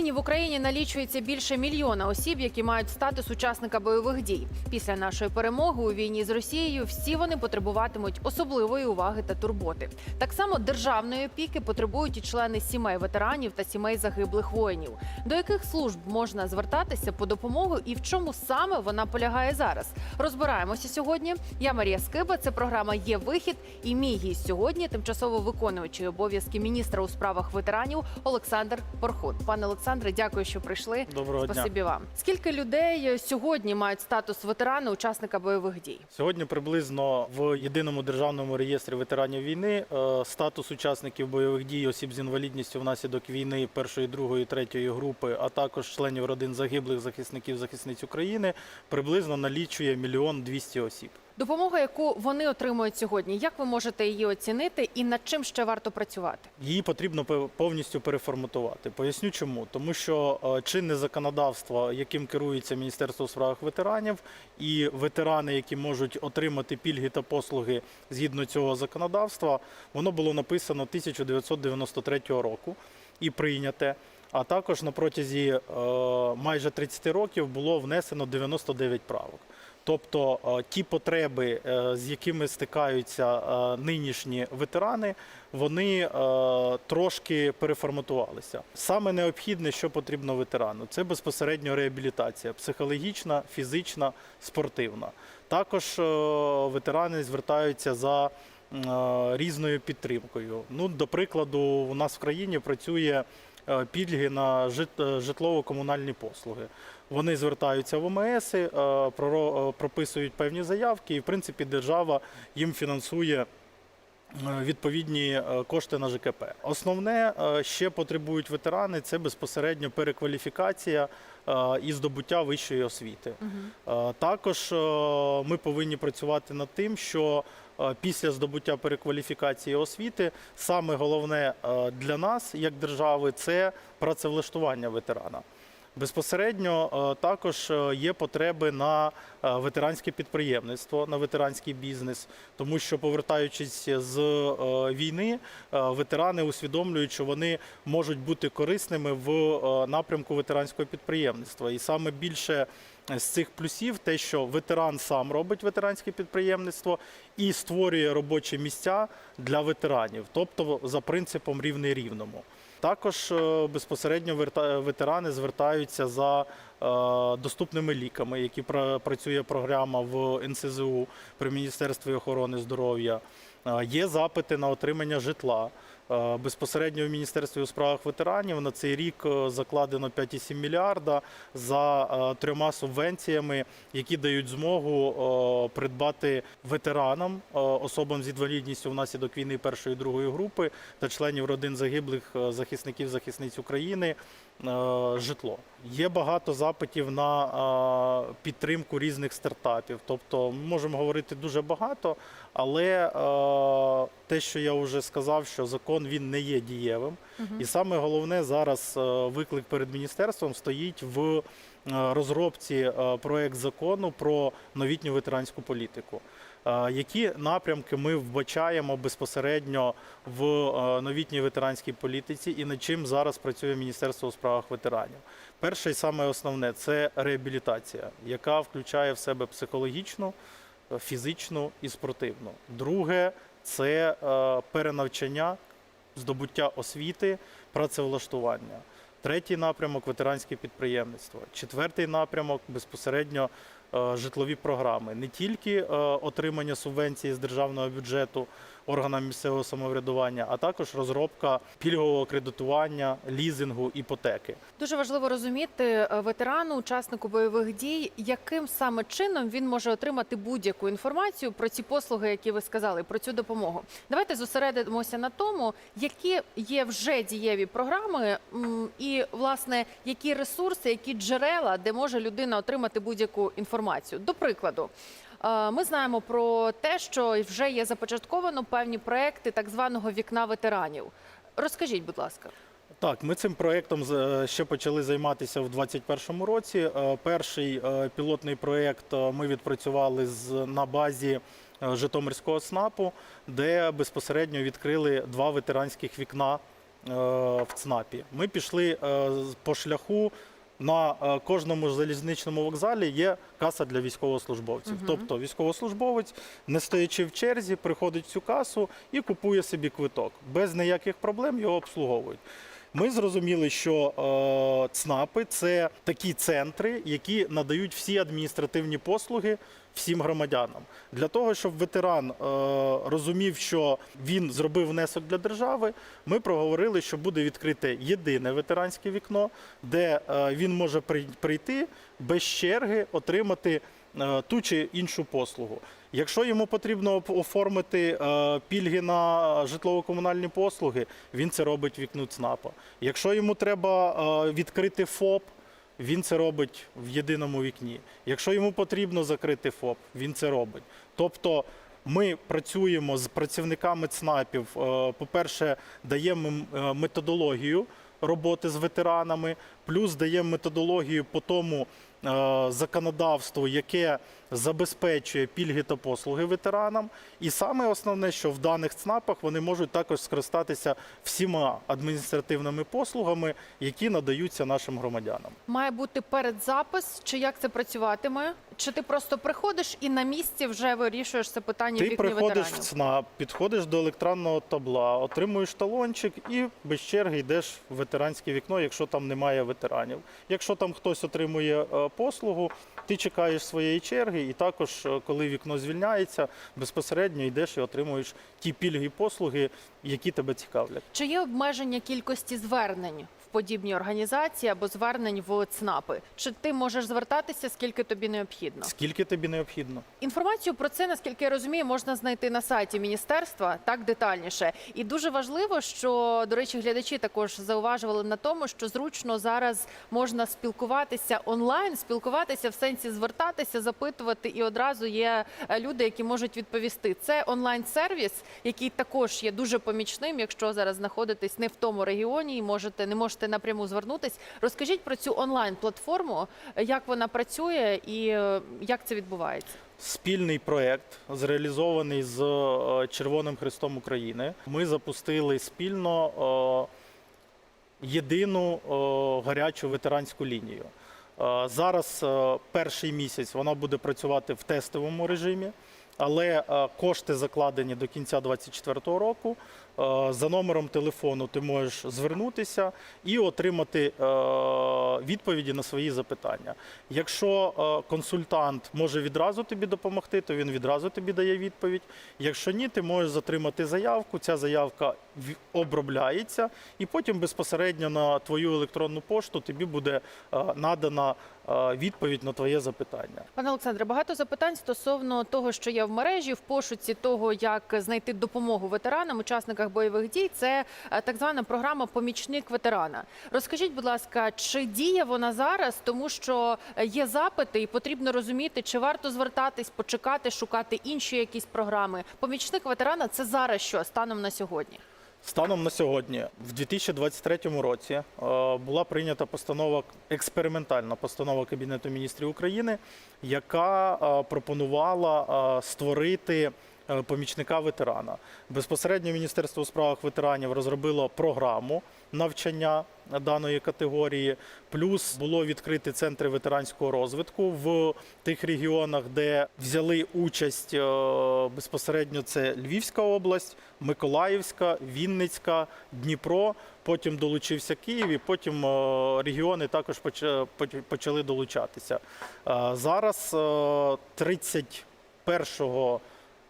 Нині в Україні налічується більше мільйона осіб, які мають статус учасника бойових дій. Після нашої перемоги у війні з Росією всі вони потребуватимуть особливої уваги та турботи. Так само державної опіки потребують і члени сімей ветеранів та сімей загиблих воїнів. До яких служб можна звертатися по допомогу і в чому саме вона полягає зараз? Розбираємося сьогодні. Я Марія Скиба. Це програма Є вихід. І мій гість сьогодні тимчасово виконуючий обов'язки міністра у справах ветеранів Олександр Порхун. Пане Олександре, дякую, що прийшли. Доброго дня. Спасибі вам. Скільки людей сьогодні мають статус ветерана, учасника бойових дій? Сьогодні приблизно в єдиному державному реєстрі ветеранів війни е, статус учасників бойових дій, осіб з інвалідністю внаслідок війни першої, другої, третьої групи, а також членів родин загиблих захисників захисниць України приблизно налічує мільйон двісті осіб. Допомога, яку вони отримують сьогодні, як ви можете її оцінити і над чим ще варто працювати? Її потрібно повністю переформатувати. Поясню чому. Тому що е, чинне законодавство, яким керується Міністерство у справах ветеранів, і ветерани, які можуть отримати пільги та послуги згідно цього законодавства, воно було написано 1993 року і прийняте. А також на протязі е, майже 30 років було внесено 99 правок. Тобто е, ті потреби, е, з якими стикаються е, нинішні ветерани, вони трошки переформатувалися. Саме необхідне, що потрібно ветерану, це безпосередньо реабілітація психологічна, фізична, спортивна. Також ветерани звертаються за різною підтримкою. Ну, до прикладу, у нас в країні працює пільги на е, житлово-комунальні послуги. Вони звертаються в ОМС, е, е, прописують певні заявки, і в принципі держава їм фінансує. е, Відповідні е, кошти на ЖКП. Основне е, ще потребують ветерани це безпосередньо перекваліфікація е, і здобуття вищої освіти. Е, Також е, ми повинні працювати над тим, що е, після здобуття перекваліфікації освіти саме головне е, для нас, як держави, це працевлаштування ветерана. Безпосередньо е, також е, є потреби на е, ветеранське підприємництво, на ветеранський бізнес, тому що повертаючись з війни, ветерани усвідомлюють, що вони можуть бути корисними в напрямку ветеранського підприємництва. І саме більше з цих плюсів те, що ветеран сам робить ветеранське підприємництво і створює робочі місця для ветеранів, тобто за принципом рівний рівному. Також е, безпосередньо ветерани звертаються за е, доступними ліками, які працює програма в НСЗУ при Міністерстві охорони здоров'я. Е, Є запити на отримання житла. Е, Безпосередньо в Міністерстві у справах ветеранів на цей рік е, закладено 5,7 мільярда за е, трьома субвенціями, які дають змогу придбати ветеранам, особам з інвалідністю внаслідок війни першої і другої групи та членів родин загиблих захисників захисниць України житло. Є багато запитів на підтримку різних стартапів. Тобто, ми можемо говорити дуже багато, але е, те, що я вже сказав, що закон він не є дієвим. І саме головне зараз е, виклик перед міністерством стоїть в е, розробці е, проект закону про новітню ветеранську політику. Які напрямки ми вбачаємо безпосередньо в новітній ветеранській політиці і над чим зараз працює Міністерство у справах ветеранів? Перше і саме основне це реабілітація, яка включає в себе психологічну, фізичну і спортивну. Друге це е, перенавчання, здобуття освіти, працевлаштування. Третій напрямок ветеранське підприємництво. Четвертий напрямок безпосередньо е, житлові програми. Не тільки е, отримання субвенції з державного бюджету органам місцевого самоврядування, а також розробка пільгового кредитування, лізингу, іпотеки. Дуже важливо розуміти е, ветерану, учаснику бойових дій, яким саме чином він може отримати будь-яку інформацію про ці послуги, які ви сказали, про цю допомогу. Давайте зосередимося на тому, які є вже дієві програми, і власне які ресурси, які джерела, де може людина отримати будь-яку інформацію. До прикладу. Е, Ми знаємо про те, що вже є започатковано певні проекти так званого вікна ветеранів. Розкажіть, будь ласка. Так, ми цим проєктом з- ще почали займатися в 2021 році. Е, Перший е, пілотний проєкт е, ми відпрацювали на базі е, Житомирського СНАПу, де безпосередньо відкрили два ветеранських вікна в ЦНАПі. Ми пішли е, по шляху. На е, кожному залізничному вокзалі є каса для військовослужбовців. Угу. Тобто військовослужбовець, не стоячи в черзі, приходить в цю касу і купує собі квиток. Без ніяких проблем його обслуговують. Ми зрозуміли, що е, ЦНАПи це такі центри, які надають всі адміністративні послуги всім громадянам. Для того, щоб ветеран е, розумів, що він зробив внесок для держави, ми проговорили, що буде відкрите єдине ветеранське вікно, де е, він може при- прийти без черги, отримати е, ту чи іншу послугу. Якщо йому потрібно оформити е, пільги на житлово-комунальні послуги, він це робить вікну ЦНАПа. Якщо йому треба е, відкрити ФОП, він це робить в єдиному вікні. Якщо йому потрібно закрити ФОП, він це робить. Тобто ми працюємо з працівниками ЦНАПів. е, По-перше, даємо методологію роботи з ветеранами, плюс даємо методологію по тому законодавству, яке забезпечує пільги та послуги ветеранам. І саме основне, що в даних ЦНАПах вони можуть також скористатися всіма адміністративними послугами, які надаються нашим громадянам. Має бути передзапис, чи як це працюватиме? Чи ти просто приходиш і на місці вже вирішуєш це питання Ти приходиш в? ЦНАП, підходиш до електронного табла, отримуєш талончик і без черги йдеш в ветеранське вікно, якщо там немає ветеранів. Якщо там хтось отримує е, послугу, ти чекаєш своєї черги, і також, е, коли вікно звільняється, безпосередньо йдеш і отримуєш ті пільги і послуги, які тебе цікавлять. Чи є обмеження кількості звернень подібні організації або звернень в ЦНАПи? Чи ти можеш звертатися, скільки тобі необхідно? Скільки тобі необхідно? Інформацію про це, наскільки я розумію, можна знайти на сайті міністерства так детальніше. І дуже важливо, що до речі, глядачі також зауважували на тому, що зручно зараз можна спілкуватися онлайн, спілкуватися в сенсі звертатися, запитувати, і одразу є е, люди, які можуть відповісти. Це онлайн-сервіс, який також є дуже помічним, якщо зараз знаходитесь не в тому регіоні і можете не можете напряму звернутись. Розкажіть про цю онлайн-платформу, е, як вона працює і е, як це відбувається. Спільний проєкт, зреалізований з е, Червоним Хрестом України. Ми запустили спільно єдину гарячу ветеранську лінію. Зараз перший місяць вона буде працювати в тестовому режимі, але кошти закладені до кінця 2024 року. Е, За номером телефону ти можеш звернутися і отримати е, відповіді на свої запитання. Якщо е, консультант може відразу тобі допомогти, то він відразу тобі дає відповідь. Якщо ні, ти можеш затримати заявку. Ця заявка обробляється, і потім безпосередньо на твою електронну пошту тобі буде надана відповідь на твоє запитання. Пане Олександре, багато запитань стосовно того, що є в мережі, в пошуці того, як знайти допомогу ветеранам, учасниках бойових дій. Це е, так звана програма Помічник ветерана. Розкажіть, будь ласка, чи діє вона зараз, тому що е, є запити, і потрібно розуміти, чи варто звертатись, почекати, шукати інші якісь програми. Помічник ветерана це зараз що станом на сьогодні. Станом на сьогодні, в 2023 році, е, була прийнята постанова, експериментальна постанова Кабінету міністрів України, яка е, пропонувала е, створити помічника ветерана. Безпосередньо Міністерство у справах ветеранів розробило програму навчання даної категорії. Плюс було відкриті центри ветеранського розвитку в тих регіонах, де взяли участь е, безпосередньо це Львівська область, Миколаївська, Вінницька, Дніпро. Потім долучився Київ, і потім е, регіони також поча- почали долучатися. Е, Зараз е, 31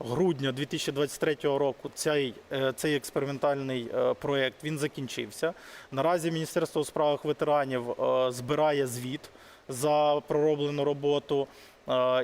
грудня 2023 року цей, е, цей експериментальний е, проєкт він закінчився. Наразі Міністерство у справах ветеранів е, збирає звіт за пророблену роботу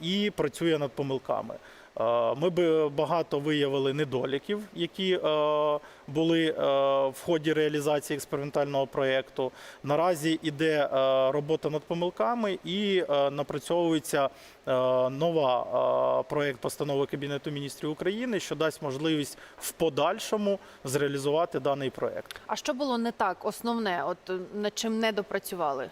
і працює над помилками. Е, Ми би багато виявили недоліків, які е, були е, в ході реалізації експериментального проєкту. Наразі іде е, робота над помилками і напрацьовується нова проєкт постанови Кабінету міністрів України, що дасть можливість в подальшому зреалізувати даний проєкт. А що було не так? Основне, от над чим не допрацювали?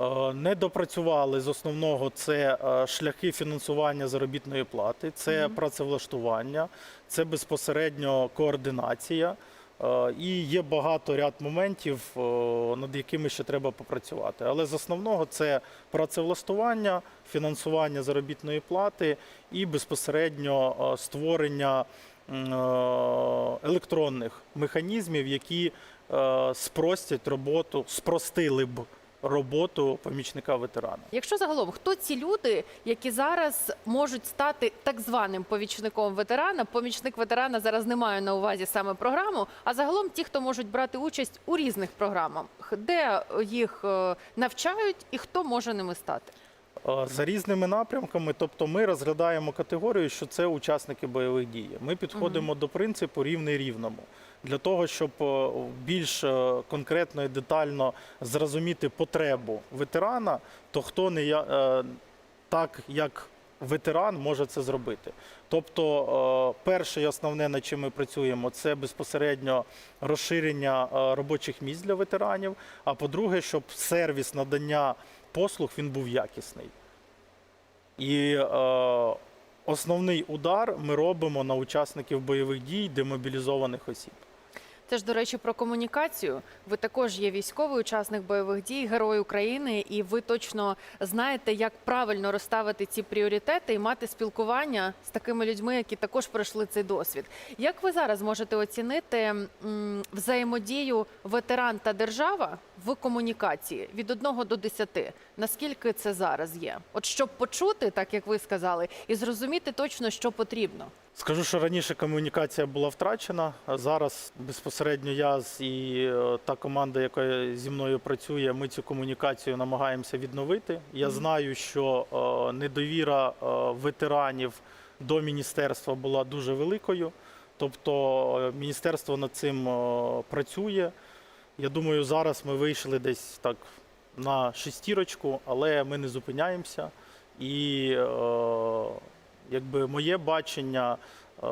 Е, Не допрацювали з основного це е, шляхи фінансування заробітної плати, це працевлаштування, це безпосередньо координація. Е, І є багато ряд моментів, над якими ще треба попрацювати. Але з основного це працевлаштування, фінансування заробітної плати і безпосередньо створення електронних механізмів, які спростять роботу, спростили б роботу помічника ветерана. Якщо загалом, хто ці люди, які зараз можуть стати так званим помічником ветерана? Помічник ветерана зараз не маю на увазі саме програму, а загалом ті, хто можуть брати участь у різних програмах, де їх е, навчають і хто може ними стати? Е, За різними напрямками, тобто ми розглядаємо категорію, що це учасники бойових дій. Ми підходимо до принципу рівний рівному. Для того, щоб е, більш е, конкретно і детально зрозуміти потребу ветерана, то хто не е, так, як ветеран, може це зробити. Тобто, перше і основне, над чим ми працюємо, це безпосередньо розширення робочих місць для ветеранів. А по-друге, щоб сервіс надання послуг він був якісний. І е, основний удар ми робимо на учасників бойових дій, демобілізованих осіб. Це ж, до речі, про комунікацію. Ви також є військовий учасник бойових дій, герой України, і ви точно знаєте, як правильно розставити ці пріоритети і мати спілкування з такими людьми, які також пройшли цей досвід. Як ви зараз можете оцінити взаємодію ветеран та держава в комунікації від 1 до 10? Наскільки це зараз є? От щоб почути, так як ви сказали, і зрозуміти точно, що потрібно. Скажу, що раніше комунікація була втрачена, а зараз безпосередньо я і е, та команда, яка зі мною працює, ми цю комунікацію намагаємося відновити. Я знаю, що е, недовіра е, ветеранів до міністерства була дуже великою. Тобто міністерство над цим працює. Я думаю, зараз ми вийшли десь так на шестірочку, але ми не зупиняємося. І якби моє бачення, е,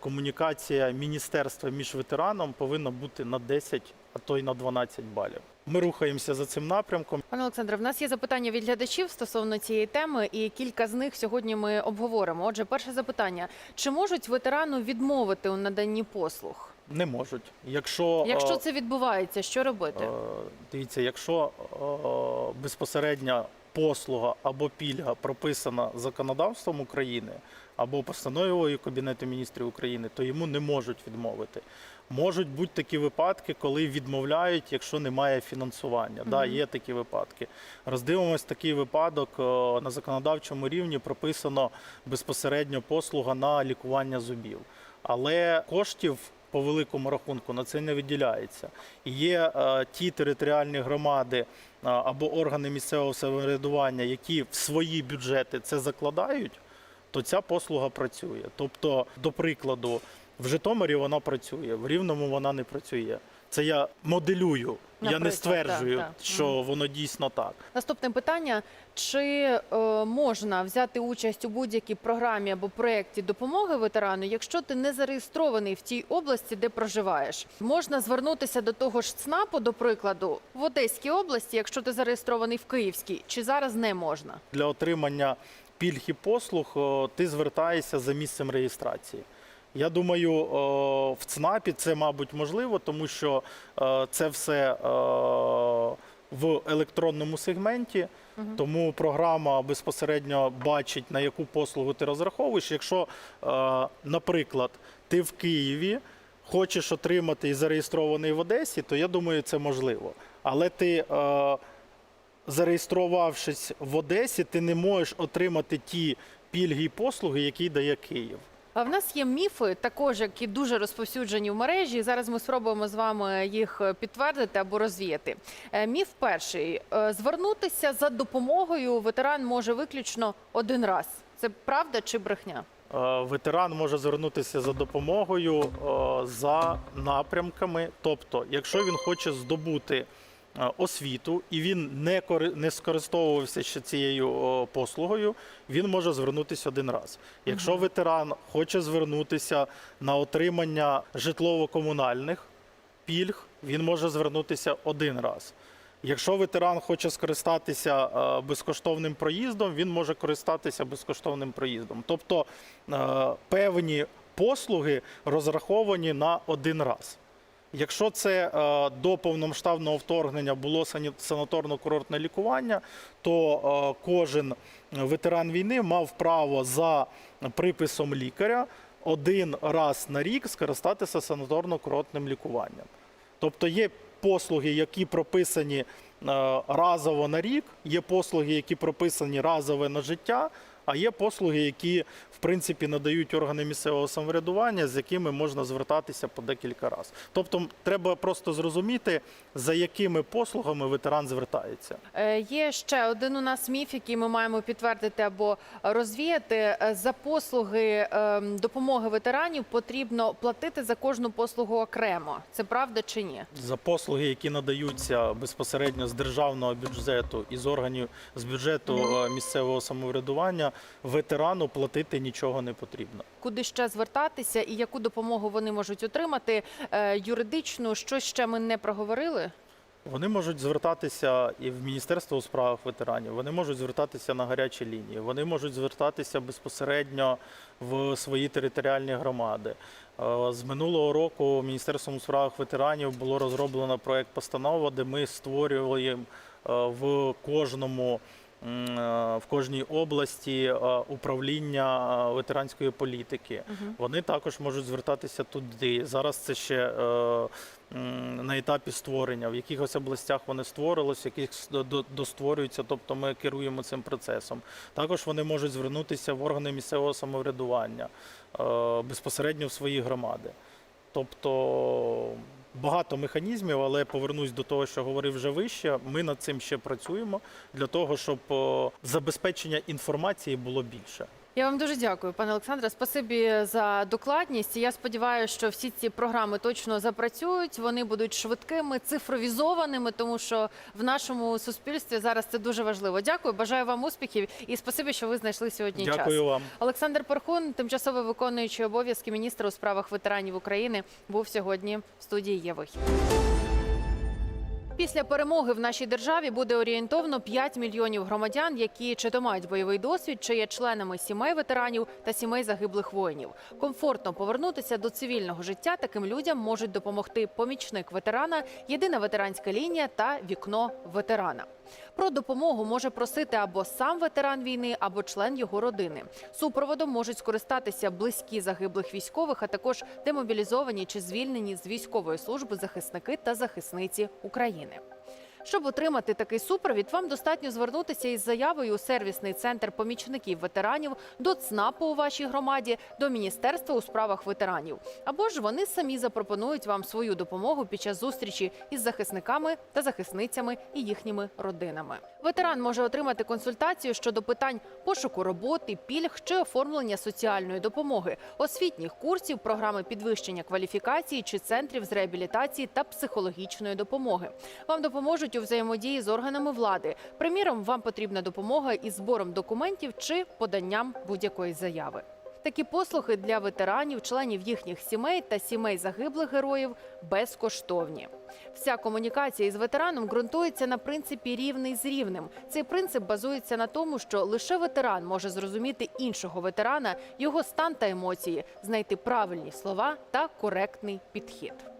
комунікація міністерства між ветераном повинна бути на 10, а то й на 12 балів. Ми рухаємося за цим напрямком. Пане Олександре, в нас є запитання від глядачів стосовно цієї теми, і кілька з них сьогодні ми обговоримо. Отже, перше запитання: чи можуть ветерану відмовити у наданні послуг? Не можуть. Якщо, Якщо е, це відбувається, що робити? Е, Дивіться, якщо безпосередня послуга або пільга прописана законодавством України або постановою Кабінету міністрів України, то йому не можуть відмовити. Можуть бути такі випадки, коли відмовляють, якщо немає фінансування. Да, є такі випадки. Роздивимось такий випадок е, на законодавчому рівні прописано безпосередньо послуга на лікування зубів. Але коштів по великому рахунку на це не виділяється. Є е, ті територіальні громади е, або органи місцевого самоврядування, які в свої бюджети це закладають, то ця послуга працює. Тобто, до прикладу, в Житомирі вона працює, в Рівному вона не працює. Це я моделюю, я не стверджую, так, так. що воно дійсно так. Наступне питання: чи е, можна взяти участь у будь-якій програмі або проєкті допомоги ветерану, якщо ти не зареєстрований в тій області, де проживаєш? Можна звернутися до того ж ЦНАПу, до прикладу, в Одеській області, якщо ти зареєстрований в Київській, чи зараз не можна? Для отримання пільг і послуг ти звертаєшся за місцем реєстрації. Я думаю, в ЦНАПі це, мабуть, можливо, тому що е, це все е, в електронному сегменті, тому програма безпосередньо бачить, на яку послугу ти розраховуєш. Якщо, е, наприклад, ти в Києві хочеш отримати і зареєстрований в Одесі, то я думаю, це можливо. Але ти. е, зареєструвавшись в Одесі, ти не можеш отримати ті пільги і послуги, які дає Київ. А в нас є міфи, також які дуже розповсюджені в мережі. Зараз ми спробуємо з вами їх підтвердити або розвіяти. Е, Міф перший: Е, звернутися за допомогою ветеран може виключно один раз. Це правда чи брехня? Е, Ветеран може звернутися за допомогою за напрямками. Тобто, якщо він хоче здобути освіту і він не кори- не скористовувався ще цією послугою, він може звернутися один раз. Якщо ветеран хоче звернутися на отримання житлово-комунальних пільг, він може звернутися один раз. Якщо ветеран хоче скористатися е, безкоштовним проїздом, він може користатися безкоштовним проїздом. Тобто е, певні послуги розраховані на один раз. Якщо це е, до повномасштабного вторгнення було санаторно-курортне лікування, то е, кожен ветеран війни мав право за приписом лікаря один раз на рік скористатися санаторно-курортним лікуванням. Тобто є послуги, які прописані е, разово на рік, є послуги, які прописані разове на життя, а є послуги, які в принципі надають органи місцевого самоврядування, з якими можна звертатися по декілька разів. Тобто, треба просто зрозуміти, за якими послугами ветеран звертається. Е, Є ще один у нас міф, який ми маємо підтвердити або розвіяти. Е, За послуги ем, допомоги ветеранів потрібно платити за кожну послугу окремо. Це правда чи ні? За послуги, які надаються безпосередньо з державного бюджету і з органів з бюджету е, місцевого самоврядування, ветерану платити нічого не потрібно. Куди ще звертатися і яку допомогу вони можуть отримати? Е, Юридичну, що ще ми не проговорили? Вони можуть звертатися і в Міністерство у справах ветеранів, вони можуть звертатися на гарячі лінії, вони можуть звертатися безпосередньо в свої територіальні громади. Е, З минулого року Міністерством у справах ветеранів було розроблено проект постанова, де ми створюємо е, в кожному. Е, В кожній області е, управління е, ветеранської політики. Вони також можуть звертатися туди. Зараз це ще на етапі створення. В якихось областях вони в до- до- достворюються, тобто ми керуємо цим процесом. Також вони можуть звернутися в органи місцевого самоврядування безпосередньо в свої громади. Тобто багато механізмів, але повернусь до того, що говорив вже вище. Ми над цим ще працюємо для того, щоб забезпечення інформації було більше. Я вам дуже дякую, пане Олександре. Спасибі за докладність. Я сподіваюся, що всі ці програми точно запрацюють. Вони будуть швидкими, цифровізованими, тому що в нашому суспільстві зараз це дуже важливо. Дякую, бажаю вам успіхів і спасибі, що ви знайшли сьогодні час. Дякую вам. Олександр Пархун, тимчасово виконуючий обов'язки міністра у справах ветеранів України, був сьогодні в студії Євих. Після перемоги в нашій державі буде орієнтовно 5 мільйонів громадян, які чи то мають бойовий досвід, чи є членами сімей ветеранів та сімей загиблих воїнів. Комфортно повернутися до цивільного життя таким людям можуть допомогти помічник ветерана, єдина ветеранська лінія та вікно ветерана. Про допомогу може просити або сам ветеран війни, або член його родини. Супроводом можуть скористатися близькі загиблих військових, а також демобілізовані чи звільнені з військової служби захисники та захисниці України. зміни. Щоб отримати такий супровід, вам достатньо звернутися із заявою у сервісний центр помічників ветеранів до ЦНАПу у вашій громаді, до Міністерства у справах ветеранів. Або ж вони самі запропонують вам свою допомогу під час зустрічі із захисниками та захисницями і їхніми родинами. Ветеран може отримати консультацію щодо питань пошуку роботи, пільг чи оформлення соціальної допомоги, освітніх курсів, програми підвищення кваліфікації чи центрів з реабілітації та психологічної допомоги. Вам допоможуть у взаємодії з органами влади. Приміром, вам потрібна допомога із збором документів чи поданням будь-якої заяви. Такі послуги для ветеранів, членів їхніх сімей та сімей загиблих героїв безкоштовні. Вся комунікація із ветераном ґрунтується на принципі рівний з рівним. Цей принцип базується на тому, що лише ветеран може зрозуміти іншого ветерана, його стан та емоції, знайти правильні слова та коректний підхід.